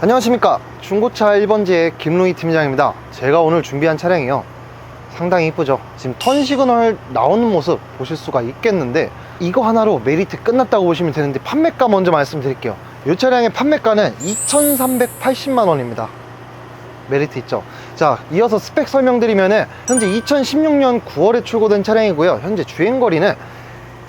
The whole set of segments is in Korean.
안녕하십니까. 중고차 1번지의 김루희 팀장입니다. 제가 오늘 준비한 차량이요. 상당히 이쁘죠. 지금 턴 시그널 나오는 모습 보실 수가 있겠는데 이거 하나로 메리트 끝났다고 보시면 되는데 판매가 먼저 말씀드릴게요. 이 차량의 판매가는 2,380만 원입니다. 메리트 있죠? 자 이어서 스펙 설명드리면은 현재 2016년 9월에 출고된 차량이고요. 현재 주행거리는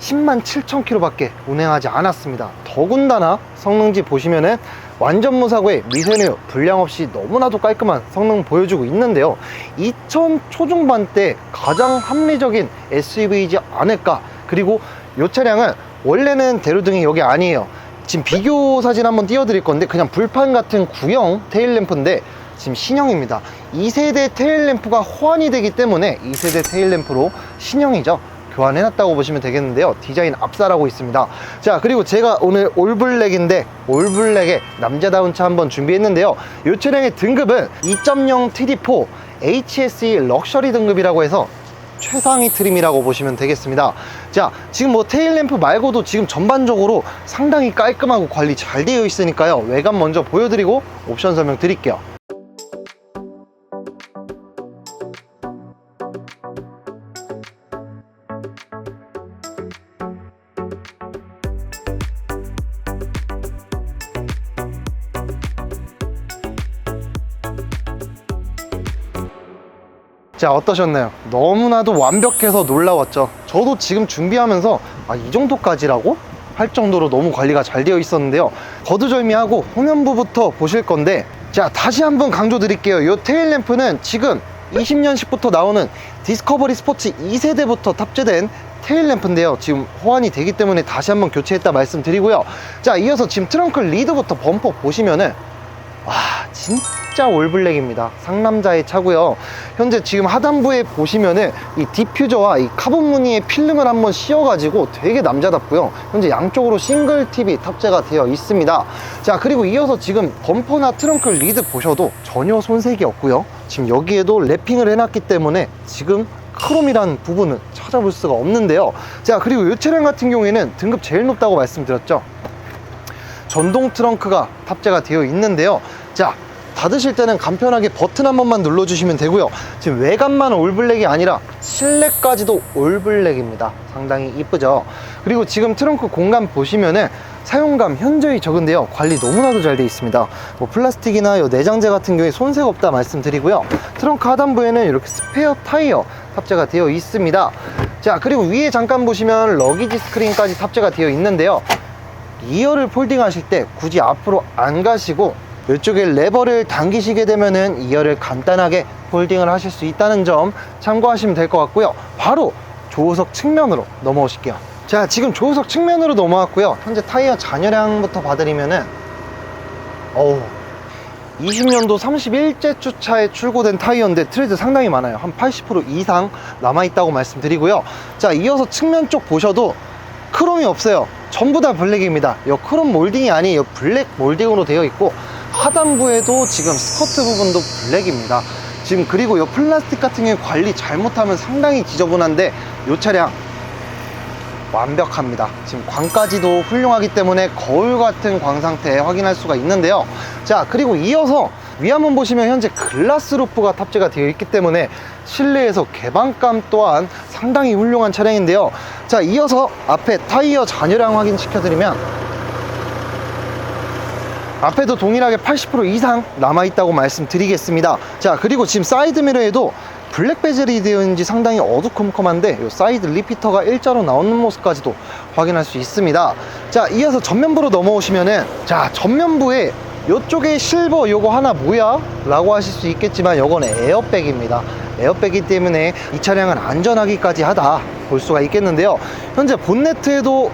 10만 7천 킬로밖에 운행하지 않았습니다. 더군다나 성능지 보시면은 완전 무사고에 미세누 불량 없이 너무나도 깔끔한 성능 보여주고 있는데요. 2000 초중반 때 가장 합리적인 SUV이지 않을까? 그리고 이 차량은 원래는 대로등이 여기 아니에요. 지금 비교 사진 한번 띄워드릴 건데 그냥 불판 같은 구형 테일램프인데 지금 신형입니다. 2세대 테일램프가 호환이 되기 때문에 2세대 테일램프로 신형이죠 교환해놨다고 보시면 되겠는데요. 디자인 압살하고 있습니다. 자 그리고 제가 오늘 올블랙인데 올블랙의 남자다운 차 한번 준비했는데요. 이 차량의 등급은 2.0 TD4 HSE 럭셔리 등급이라고 해서 최상위 트림이라고 보시면 되겠습니다. 자 지금 뭐 테일램프 말고도 지금 전반적으로 상당히 깔끔하고 관리 잘 되어 있으니까요. 외관 먼저 보여드리고 옵션 설명 드릴게요 자 어떠셨나요? 너무나도 완벽해서 놀라웠죠. 저도 지금 준비하면서 아 이 정도까지라고? 할 정도로 너무 관리가 잘 되어 있었는데요. 거두절미하고 후면부부터 보실 건데 자 다시 한번 강조 드릴게요. 이 테일 램프는 지금 20년식부터 나오는 디스커버리 스포츠 2세대부터 탑재된 테일 램프인데요. 지금 호환이 되기 때문에 다시 한번 교체했다 말씀드리고요. 자 이어서 지금 트렁크 리드부터 범퍼 보시면은 와 진짜 올블랙입니다. 상남자의 차고요. 현재 지금 하단부에 보시면은 이 디퓨저와 이 카본 무늬의 필름을 한번 씌워가지고 되게 남자답고요. 현재 양쪽으로 싱글 TV 탑재가 되어 있습니다. 자 그리고 이어서 지금 범퍼나 트렁크 리드 보셔도 전혀 손색이 없고요. 지금 여기에도 랩핑을 해놨기 때문에 지금 크롬이라는 부분은 찾아볼 수가 없는데요. 자 그리고 이 차량 같은 경우에는 등급 제일 높다고 말씀드렸죠? 전동 트렁크가 탑재가 되어 있는데요. 자 닫으실 때는 간편하게 버튼 한 번만 눌러주시면 되고요. 지금 외관만 올블랙이 아니라 실내까지도 올블랙입니다. 상당히 이쁘죠? 그리고 지금 트렁크 공간 보시면은 사용감 현저히 적은데요. 관리 너무나도 잘 되어 있습니다. 뭐 플라스틱이나 요 내장재 같은 경우에 손색 없다 말씀드리고요. 트렁크 하단부에는 이렇게 스페어 타이어 탑재가 되어 있습니다. 자 그리고 위에 잠깐 보시면 러기지 스크린까지 탑재가 되어 있는데요. 2열을 폴딩 하실 때 굳이 앞으로 안 가시고 이쪽에 레버를 당기시게 되면은 2열을 간단하게 폴딩을 하실 수 있다는 점 참고하시면 될 것 같고요. 바로 조우석 측면으로 넘어오실게요. 자 지금 조우석 측면으로 넘어왔고요. 현재 타이어 잔여량부터 봐드리면은 어우 20년도 31제 주차에 출고된 타이어인데 트레드 상당히 많아요. 한 80% 이상 남아있다고 말씀드리고요. 자 이어서 측면 쪽 보셔도 크롬이 없어요. 전부 다 블랙입니다. 이 크롬 몰딩이 아니에요 블랙 몰딩으로 되어 있고 하단부에도 지금 스커트 부분도 블랙입니다. 지금 그리고 이 플라스틱 같은 경우 관리 잘못하면 상당히 지저분한데 이 차량 완벽합니다. 지금 광까지도 훌륭하기 때문에 거울 같은 광 상태 확인할 수가 있는데요. 자 그리고 이어서 위 한번 보시면 현재 글라스 루프가 탑재가 되어 있기 때문에 실내에서 개방감 또한 상당히 훌륭한 차량인데요. 자 이어서 앞에 타이어 잔여량 확인 시켜 드리면 앞에도 동일하게 80% 이상 남아있다고 말씀드리겠습니다. 자 그리고 지금 사이드 미러에도 블랙 베젤이 되어 있는지 상당히 어두컴컴한데 이 사이드 리피터가 일자로 나오는 모습까지도 확인할 수 있습니다. 자 이어서 전면부로 넘어오시면은 자 전면부에 이쪽에 실버 요거 하나 뭐야? 라고 하실 수 있겠지만 요건 에어백입니다. 에어백이기 때문에 이 차량은 안전하기까지 하다 볼 수가 있겠는데요. 현재 본네트에도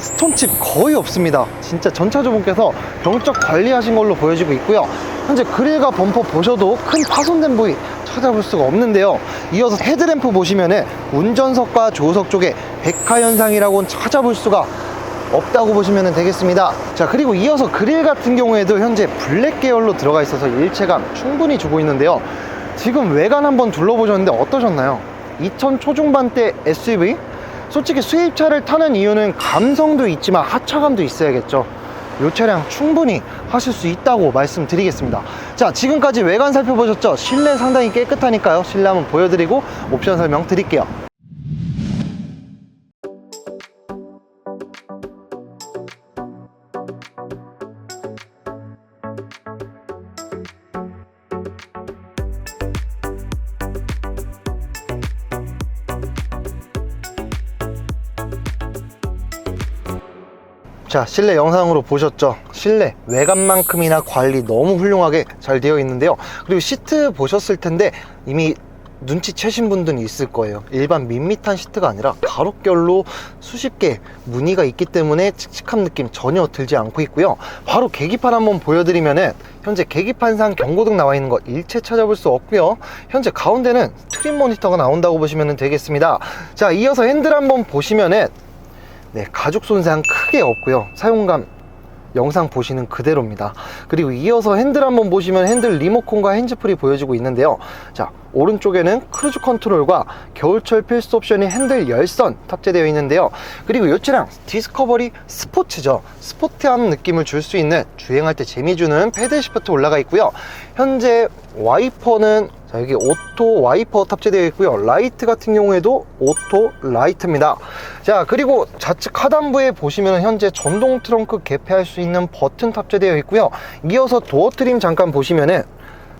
스톤칩 거의 없습니다. 진짜 전차주분께서 병적 관리하신 걸로 보여지고 있고요. 현재 그릴과 범퍼 보셔도 큰 파손된 부위 찾아볼 수가 없는데요. 이어서 헤드램프 보시면은 운전석과 조수석 쪽에 백화 현상이라고는 찾아볼 수가 없다고 보시면 되겠습니다. 자 그리고 이어서 그릴 같은 경우에도 현재 블랙 계열로 들어가 있어서 일체감 충분히 주고 있는데요. 지금 외관 한번 둘러보셨는데 어떠셨나요? 2000 초중반대 SUV 솔직히 수입차를 타는 이유는 감성도 있지만 하차감도 있어야겠죠 이 차량 충분히 하실 수 있다고 말씀드리겠습니다. 자, 지금까지 외관 살펴보셨죠? 실내 상당히 깨끗하니까요. 실내 한번 보여드리고 옵션 설명 드릴게요. 자 실내 영상으로 보셨죠? 실내 외관만큼이나 관리 너무 훌륭하게 잘 되어 있는데요. 그리고 시트 보셨을 텐데 이미 눈치채신 분들은 있을 거예요. 일반 밋밋한 시트가 아니라 가로결로 수십 개 무늬가 있기 때문에 칙칙한 느낌 전혀 들지 않고 있고요. 바로 계기판 한번 보여드리면은 현재 계기판상 경고등 나와 있는 거 일체 찾아볼 수 없고요. 현재 가운데는 트림 모니터가 나온다고 보시면 되겠습니다. 자 이어서 핸들 한번 보시면은 네, 가죽 손상 크게 없고요. 사용감 영상 보시는 그대로입니다. 그리고 이어서 핸들 한번 보시면 핸들 리모컨과 핸즈프리 보여지고 있는데요. 자, 오른쪽에는 크루즈 컨트롤과 겨울철 필수 옵션인 핸들 열선 탑재되어 있는데요. 그리고 이 차량 디스커버리 스포츠죠. 스포티한 느낌을 줄 수 있는 주행할 때 재미 주는 패드 시프트 올라가 있고요. 현재 와이퍼는 자, 여기 오토 와이퍼 탑재되어 있고요. 라이트 같은 경우에도 오토 라이트입니다. 자, 그리고 좌측 하단부에 보시면 현재 전동 트렁크 개폐할 수 있는 버튼 탑재되어 있고요. 이어서 도어 트림 잠깐 보시면은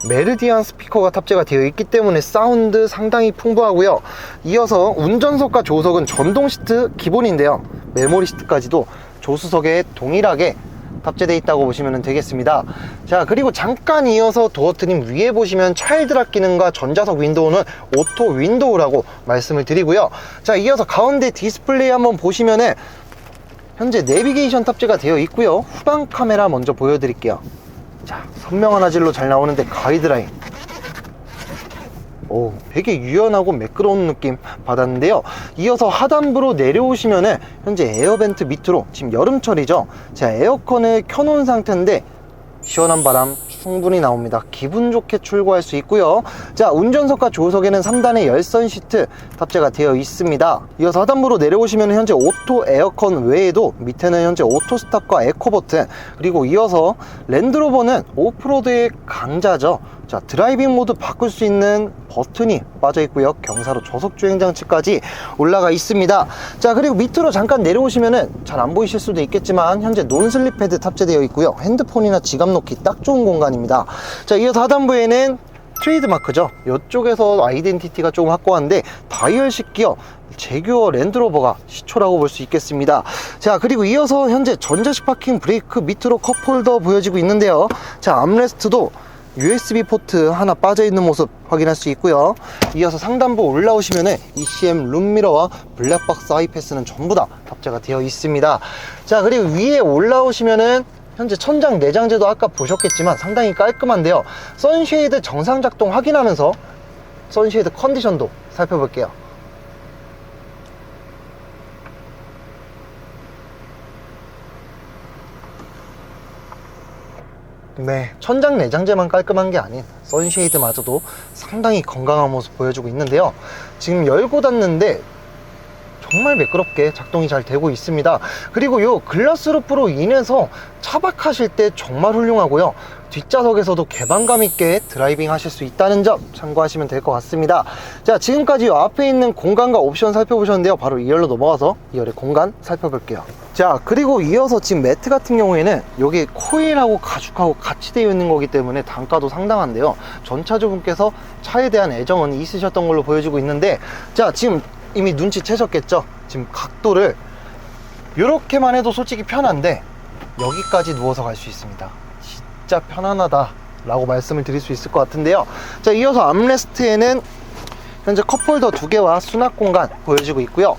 메르디안 스피커가 탑재가 되어 있기 때문에 사운드 상당히 풍부하고요. 이어서 운전석과 조수석은 전동 시트 기본인데요. 메모리 시트까지도 조수석에 동일하게 탑재되어 있다고 보시면 되겠습니다. 자, 그리고 잠깐 이어서 도어 트림 위에 보시면 차일드 락 기능과 전자석 윈도우는 오토 윈도우라고 말씀을 드리고요. 자, 이어서 가운데 디스플레이 한번 보시면은 현재 내비게이션 탑재가 되어 있고요. 후방 카메라 먼저 보여드릴게요. 자, 선명한 화질로 잘 나오는데 가이드라인. 오, 되게 유연하고 매끄러운 느낌 받았는데요. 이어서 하단부로 내려오시면은 현재 에어벤트 밑으로 지금 여름철이죠. 자, 에어컨을 켜놓은 상태인데 시원한 바람 충분히 나옵니다. 기분 좋게 출고할 수 있고요. 자, 운전석과 조수석에는 3단의 열선 시트 탑재가 되어 있습니다. 이어서 하단부로 내려오시면 현재 오토 에어컨 외에도 밑에는 현재 오토 스탑과 에코 버튼 그리고 이어서 랜드로버는 오프로드의 강자죠. 자, 드라이빙 모드 바꿀 수 있는 버튼이 빠져 있고요. 경사로 저속 주행 장치까지 올라가 있습니다. 자, 그리고 밑으로 잠깐 내려오시면은 잘 안 보이실 수도 있겠지만 현재 논슬립 패드 탑재되어 있고요. 핸드폰이나 지갑 놓기 딱 좋은 공간입니다. 자, 이어서 하단부에는 트레이드 마크죠. 이쪽에서 아이덴티티가 조금 확고한데 다이얼식 기어 제규어 랜드로버가 시초라고 볼 수 있겠습니다. 자, 그리고 이어서 현재 전자식 파킹 브레이크 밑으로 컵홀더 보여지고 있는데요. 자, 암레스트도 USB 포트 하나 빠져 있는 모습 확인할 수 있고요. 이어서 상단부 올라오시면은 ECM 룸미러와 블랙박스 아이패스는 전부 다 탑재가 되어 있습니다. 자, 그리고 위에 올라오시면은 현재 천장 내장재도 아까 보셨겠지만 상당히 깔끔한데요. 선쉐이드 정상 작동 확인하면서 선쉐이드 컨디션도 살펴볼게요. 네, 천장 내장재만 깔끔한 게 아닌 선쉐이드마저도 상당히 건강한 모습 보여주고 있는데요. 지금 열고 닫는데 정말 매끄럽게 작동이 잘 되고 있습니다. 그리고 요 글라스 루프로 인해서 차박하실 때 정말 훌륭하고요. 뒷좌석에서도 개방감 있게 드라이빙 하실 수 있다는 점 참고하시면 될 것 같습니다. 자, 지금까지 요 앞에 있는 공간과 옵션 살펴보셨는데요. 바로 2열로 넘어가서 2열의 공간 살펴볼게요. 자, 그리고 이어서 지금 매트 같은 경우에는 여기 코일하고 가죽하고 같이 되어 있는 거기 때문에 단가도 상당한데요. 전차주분께서 차에 대한 애정은 있으셨던 걸로 보여지고 있는데 자, 지금 이미 눈치채셨겠죠? 지금 각도를 이렇게만 해도 솔직히 편한데 여기까지 누워서 갈 수 있습니다. 진짜 편안하다 라고 말씀을 드릴 수 있을 것 같은데요. 자, 이어서 암레스트에는 현재 컵홀더 두 개와 수납 공간 보여지고 있고요.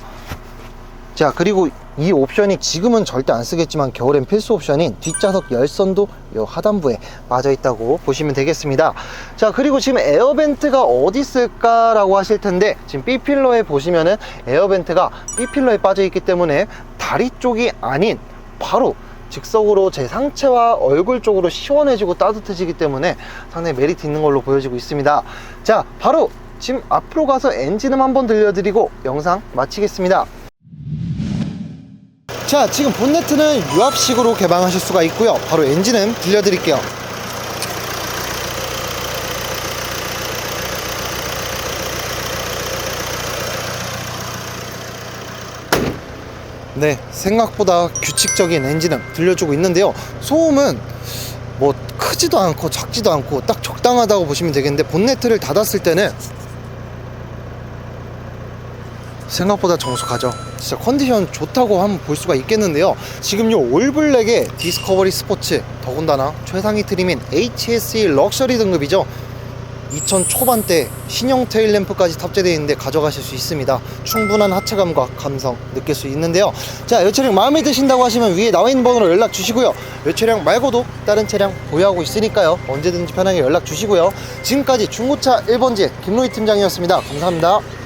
자, 그리고 이 옵션이 지금은 절대 안 쓰겠지만 겨울엔 필수 옵션인 뒷좌석 열선도 요 하단부에 빠져 있다고 보시면 되겠습니다. 자, 그리고 지금 에어벤트가 어디 있을까 라고 하실 텐데 지금 B필러에 보시면은 에어벤트가 B필러에 빠져 있기 때문에 다리 쪽이 아닌 바로 즉석으로 제 상체와 얼굴 쪽으로 시원해지고 따뜻해지기 때문에 상당히 메리트 있는 걸로 보여지고 있습니다. 자, 바로 지금 앞으로 가서 엔진음 한번 들려드리고 영상 마치겠습니다. 자 지금 본네트는 유압식으로 개방하실 수가 있고요. 바로 엔진음 들려드릴게요. 네 생각보다 규칙적인 엔진음 들려주고 있는데요. 소음은 뭐 크지도 않고 작지도 않고 딱 적당하다고 보시면 되겠는데 본네트를 닫았을 때는 생각보다 정숙하죠. 진짜 컨디션 좋다고 한번 볼 수가 있겠는데요. 지금 요 올블랙의 디스커버리 스포츠 더군다나 최상위 트림인 HSE 럭셔리 등급이죠. 2000 초반대 신형 테일램프까지 탑재되어 있는데 가져가실 수 있습니다. 충분한 하체감과 감성 느낄 수 있는데요. 자, 이 차량 마음에 드신다고 하시면 위에 나와 있는 번호로 연락 주시고요. 이 차량 말고도 다른 차량 보유하고 있으니까요. 언제든지 편하게 연락 주시고요. 지금까지 중고차 1번지 김로희 팀장이었습니다. 감사합니다.